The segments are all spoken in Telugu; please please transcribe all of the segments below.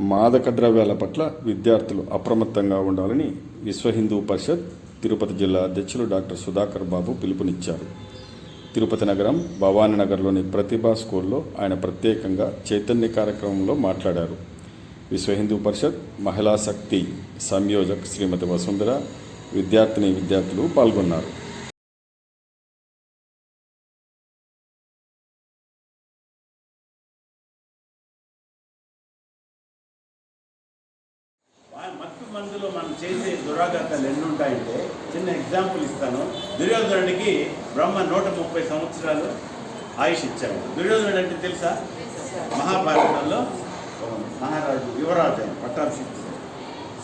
మాదక ద్రవ్యాల పట్ల విద్యార్థులు అప్రమత్తంగా ఉండాలని విశ్వ హిందూ పరిషత్ తిరుపతి జిల్లా అధ్యక్షులు డాక్టర్ సుధాకర్ బాబు పిలుపునిచ్చారు. తిరుపతి నగరం భవానీ నగర్లోని ప్రతిభా స్కూల్లో ఆయన ప్రత్యేకంగా చైతన్య కార్యక్రమంలో మాట్లాడారు. విశ్వ హిందూ పరిషత్ మహిళా శక్తి సంయోజక్ శ్రీమతి వసుంధర విద్యార్థిని విద్యార్థులు పాల్గొన్నారు. వా- మందులో మనం చేసే దురాఘాతాలు ఎన్ని ఉంటాయంటే చిన్న ఎగ్జాంపుల్ ఇస్తాను. దుర్యోధనుడికి బ్రహ్మ నూట ముప్పై సంవత్సరాలు ఆయుష్ ఇచ్చాడు. దుర్యోధనుడు అంటే తెలుసా? మహాభారతంలో మహారాజు యువరాజు ఆయన పట్టాభిషిక్తుడు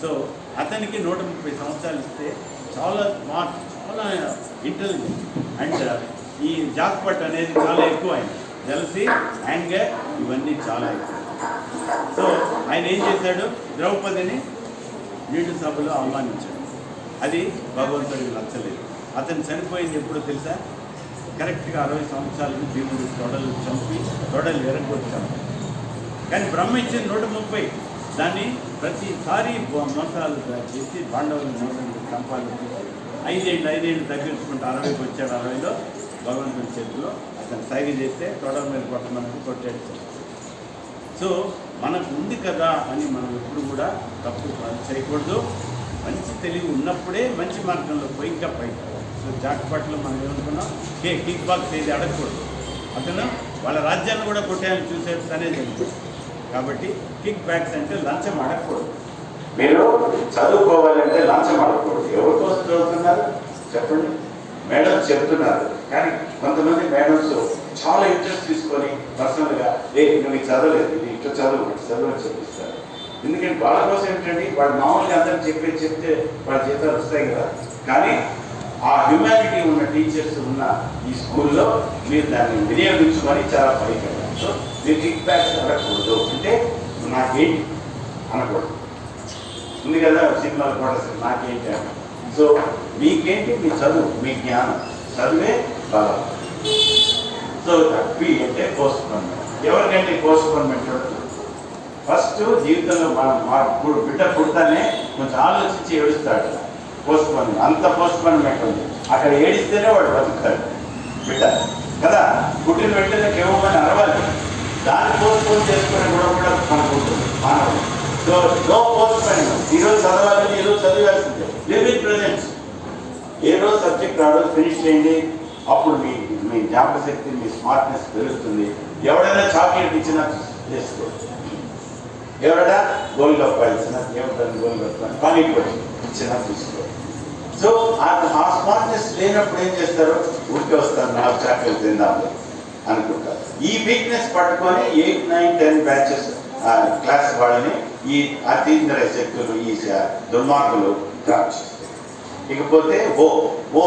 సో అతనికి నూట ముప్పై సంవత్సరాలు ఇస్తే చాలా స్మార్ట్ చాలా ఇంటెలిజెంట్ అండ్ ఈ జాక్పట్ అనేది చాలా ఎక్కువ ఆయన. జలసి యాంగర్ ఇవన్నీ చాలా ఎక్కువ. సో ఆయన ఏం చేశాడు? ద్రౌపదిని నీటి సభలో అవమానించాడు అది భగవంతుడికి నచ్చలేదు. అతను చనిపోయింది ఎప్పుడో తెలుసా? కరెక్ట్గా అరవై సంవత్సరాలకు భీముడు తొడలు చంపి తొడలు ఎరగొచ్చాడు కానీ బ్రహ్మ ఇచ్చిన నూట ముప్పై. దాన్ని ప్రతిసారి మోసాలు చేసి పాండవులు మోసాలు చంపాలి ఐదేళ్ళు ఐదేళ్ళు తగ్గించుకుంటే అరవైకి వచ్చాడు అరవైలో భగవంతుని చేతిలో. అతను సైగ చేస్తే తొడల మీద కొట్టమని కొట్టాడు. సో మనకు ఉంది కదా అని మనం ఎప్పుడు కూడా తప్పు చేయకూడదు. మంచి తెలివి ఉన్నప్పుడే మంచి మార్గంలో పోయి ఇంకా పైకి సో జాక్పాట్లో మనం ఏమనుకున్నాం? కే కిక్ బాక్స్ ఏది అడగకూడదు అతను వాళ్ళ రాజ్యాన్ని కూడా కొట్టేయాలని చూసే తనే కాబట్టి కిక్ బ్యాక్స్ అంటే లంచం అడగకూడదు మీరు చదువుకోవాలంటే లంచం అడగకూడదు ఎవరి కోసం చదువుతున్నారు? చెప్పండి. మేడం చెప్తున్నారు. కానీ కొంతమంది మేడమ్స్ చాలా ఇంట్రెస్ట్ తీసుకొని పర్సనల్గా ఏ నువ్వు చదవలేదు ఇది ఇట్లా చదువు చదువు అని చెప్పిస్తారు. ఎందుకంటే వాళ్ళ కోసం ఏంటంటే వాళ్ళు మామూలుగా అందరూ చెప్పి చెప్తే వాళ్ళ జీతాలు వస్తాయి కదా. కానీ ఆ హ్యుమానిటీ ఉన్న టీచర్స్ ఉన్న ఈ స్కూల్లో మీరు దాన్ని వినియోగించుకొని చాలా పైకి వెళ్ళాలి. సో మీరు కిక్ బ్యాక్స్ అడగకూడదు. అంటే నాకేంటి అనకూడదు. ఉంది కదా సినిమాలు కూడా అసలు నాకేంటి అని సో మీకేంటి? మీ చదువు మీ జ్ఞానం. చదివే సో పి అంటే పోస్ట్పోన్మెంట్ ఎవరికంటే పోస్ట్పోన్మెంట్ ఉండదు ఫస్ట్ జీవితంలో మనం మా ఇప్పుడు బిడ్డ పుడతానే కొంచెం ఆలోచించి ఏడుస్తాడు. పోస్ట్పోన్మెంట్ అంత పోస్ట్పోన్మెంట్ ఉంది. అక్కడ ఏడిస్తేనే వాడు బతుకుతాడు. బిడ్డ. కదా? పుట్టిన వెంటనే కేవలం అరవాలి. దాన్ని పోస్ట్పోన్ చేసుకునే కూడా కూడా మనకు ఉంటుంది. మానవుడు. సో నో పోస్ట్పోన్మెంట్ ఈరోజు చదవాలని ఈరోజు చదివాల్సిందే. లివ్ ఇన్ ప్రజెంట్ ఏ రోజు సబ్జెక్ట్ ఆ ఫినిష్ చేయండి అప్పుడు మీ మీ జ్ఞాపకశక్తి మీ స్మార్ట్నెస్ పెరుగుతుంది ఎవడైనా చాక్లెట్ ఇచ్చినా చేసుకో ఎవరైనా గోల్గప్ప ఇచ్చినా ఎవరైనా గోల్గప్ప పానీపూరి ఇచ్చినా తీసుకో. సో ఆ ఆ స్మార్ట్నెస్ లేనప్పుడు ఏం చేస్తారు? ఊరికే వస్తారు నాలుగు చాక్లెట్ తిందాము అనుకుంటారు ఈ వీక్నెస్ పట్టుకొని eight nine ten batches class వాళ్ళని ఈ అతీంద్ర శక్తులు ఈ దుర్మార్గులు ట్రాప్ చేస్తారు ఇకపోతే ఓ ఓ